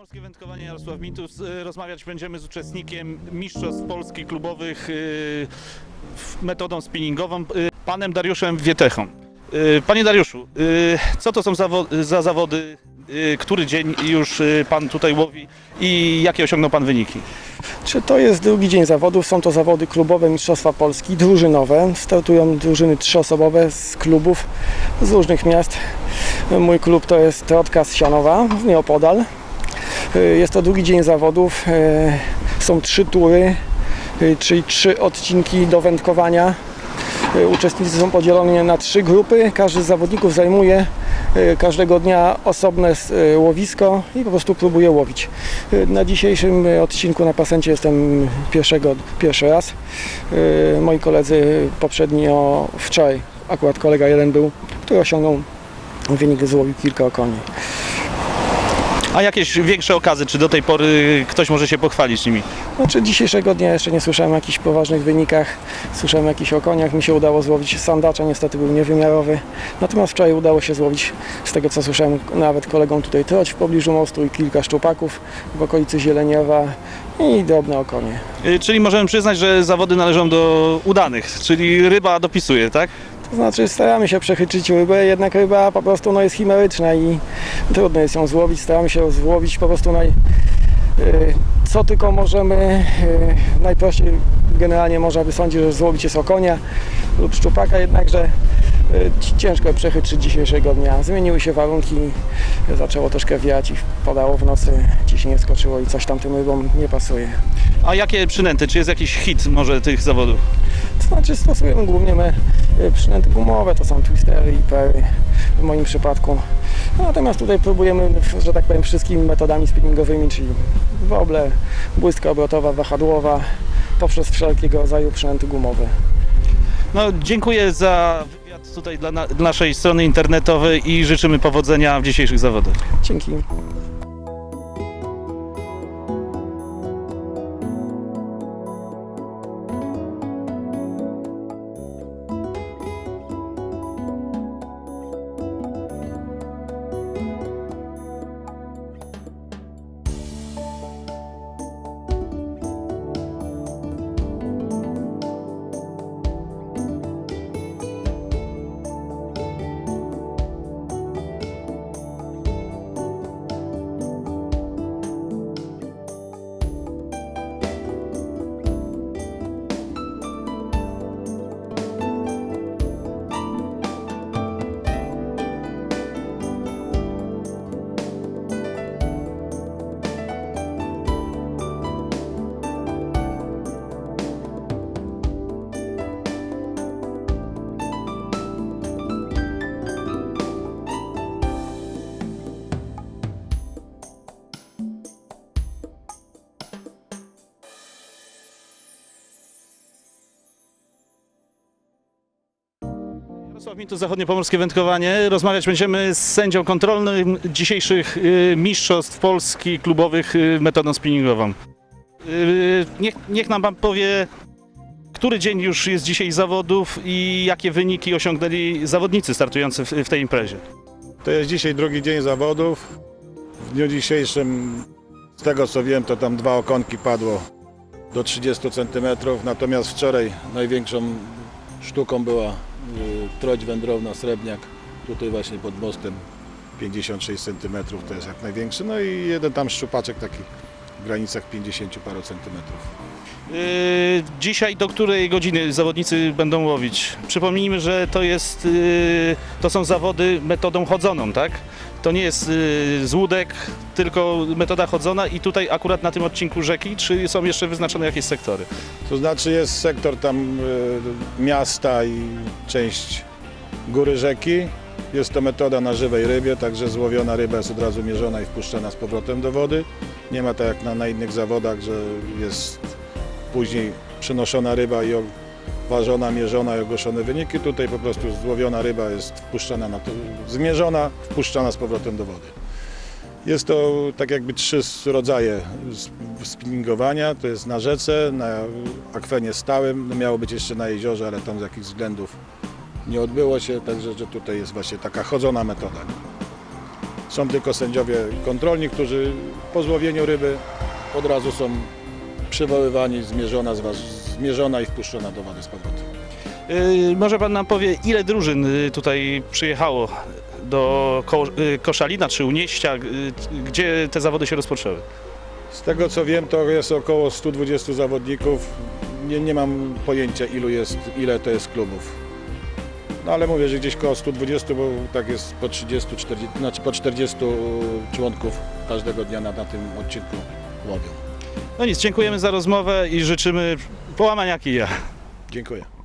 Pomorskie Wędkowanie Jarosław Mintus. Y, Rozmawiać będziemy z uczestnikiem Mistrzostw Polski Klubowych y, metodą spinningową, y, panem Dariuszem Wietechą. Panie Dariuszu, co to są za zawody? Który dzień już pan tutaj łowi i jakie osiągnął pan wyniki? Czy to jest drugi dzień zawodów? Są to zawody klubowe Mistrzostwa Polski, drużynowe. Startują drużyny trzyosobowe z klubów z różnych miast. Mój klub to jest Trotka z Sianowa, nieopodal. Y, Jest to drugi dzień zawodów. Y, Są trzy tury, y, czyli trzy odcinki do wędkowania. Uczestnicy są podzieleni na trzy grupy. Każdy z zawodników zajmuje każdego dnia osobne łowisko i po prostu próbuje łowić. Na dzisiejszym odcinku na pasencie jestem pierwszego, pierwszy raz. Moi koledzy poprzednio, wczoraj akurat kolega jeden był, który osiągnął wynik, złowił kilka okoni. A jakieś większe okazy, czy do tej pory ktoś może się pochwalić nimi? Znaczy dzisiejszego dnia jeszcze nie słyszałem o jakichś poważnych wynikach, słyszałem o jakichś okoniach, mi się udało złowić sandacza, niestety był niewymiarowy. Natomiast wczoraj udało się złowić, z tego co słyszałem, nawet kolegą tutaj troć w pobliżu mostu i kilka szczupaków w okolicy Zieleniowa i drobne okonie. Y, Czyli możemy przyznać, że zawody należą do udanych, czyli ryba dopisuje, tak? To znaczy staramy się przechyczyć rybę, jednak ryba po prostu no, jest chimeryczna i trudno jest ją złowić. Staramy się złowić po prostu naj, y, co tylko możemy. y, Najprościej generalnie można by sądzić, że złowić jest okonia lub szczupaka, jednakże ciężko przechytrzyć dzisiejszego dnia. Zmieniły się warunki, zaczęło troszkę wiać i padało w nocy, ciśnienie skoczyło i coś tam tym rybom nie pasuje. A jakie przynęty? Czy jest jakiś hit może tych zawodów? To znaczy stosujemy głównie my y, przynęty gumowe, to są twistery i pery w moim przypadku. Natomiast tutaj próbujemy, że tak powiem, wszystkimi metodami spinningowymi, czyli woble, błystka obrotowa, wahadłowa, poprzez wszelkiego rodzaju przynęty gumowe. No, dziękuję za wywiad tutaj dla, na, dla naszej strony internetowej i życzymy powodzenia w dzisiejszych zawodach. Dzięki. Jarosław Mintus, Zachodniopomorskie Wędkowanie. Rozmawiać będziemy z sędzią kontrolnym dzisiejszych y, mistrzostw Polski klubowych y, metodą spinningową. Y, niech, niech nam pan powie, który dzień już jest dzisiaj zawodów i jakie wyniki osiągnęli zawodnicy startujący w, w tej imprezie. To jest dzisiaj drugi dzień zawodów. W dniu dzisiejszym, z tego co wiem, to tam dwa okonki padło do 30 cm. Natomiast wczoraj największą sztuką była troć wędrowna srebrniak. Tutaj właśnie pod mostem 56 cm to jest jak największy. No i jeden tam szczupaczek taki w granicach 50 paru centymetrów. Y, dzisiaj do której godziny zawodnicy będą łowić? Przypomnijmy, że to jest, y, to są zawody metodą chodzoną, tak? To nie jest y, z łódek, tylko metoda chodzona i tutaj akurat na tym odcinku rzeki, czy są jeszcze wyznaczone jakieś sektory? To znaczy jest sektor tam y, miasta i część góry rzeki. Jest to metoda na żywej rybie, także złowiona ryba jest od razu mierzona i wpuszczana z powrotem do wody. Nie ma tak jak na, na innych zawodach, że jest później przynoszona ryba i o- ważona, mierzona i ogłoszone wyniki. Tutaj po prostu złowiona ryba jest wpuszczana, na to, zmierzona, wpuszczana z powrotem do wody. Jest to tak jakby trzy rodzaje sp- spinningowania. To jest na rzece, na akwenie stałym. No miało być jeszcze na jeziorze, ale tam z jakichś względów nie odbyło się. Także że tutaj jest właśnie taka chodzona metoda. Są tylko sędziowie kontrolni, którzy po złowieniu ryby od razu są przywoływani, zmierzona, zmierzona i wpuszczona do wody z powrotem. Y, Może pan nam powie, ile drużyn y, tutaj przyjechało do Ko- y, Koszalina czy Unieścia, gdzie te zawody się rozpoczęły? Z tego co wiem, to jest około 120 zawodników. Nie, nie mam pojęcia ilu jest, ile to jest klubów. No ale mówię, że gdzieś koło 120, bo tak jest po 30, 40, znaczy po 40 członków każdego dnia na, na tym odcinku łowią. No nic, dziękujemy za rozmowę i życzymy połamania kija. Dziękuję.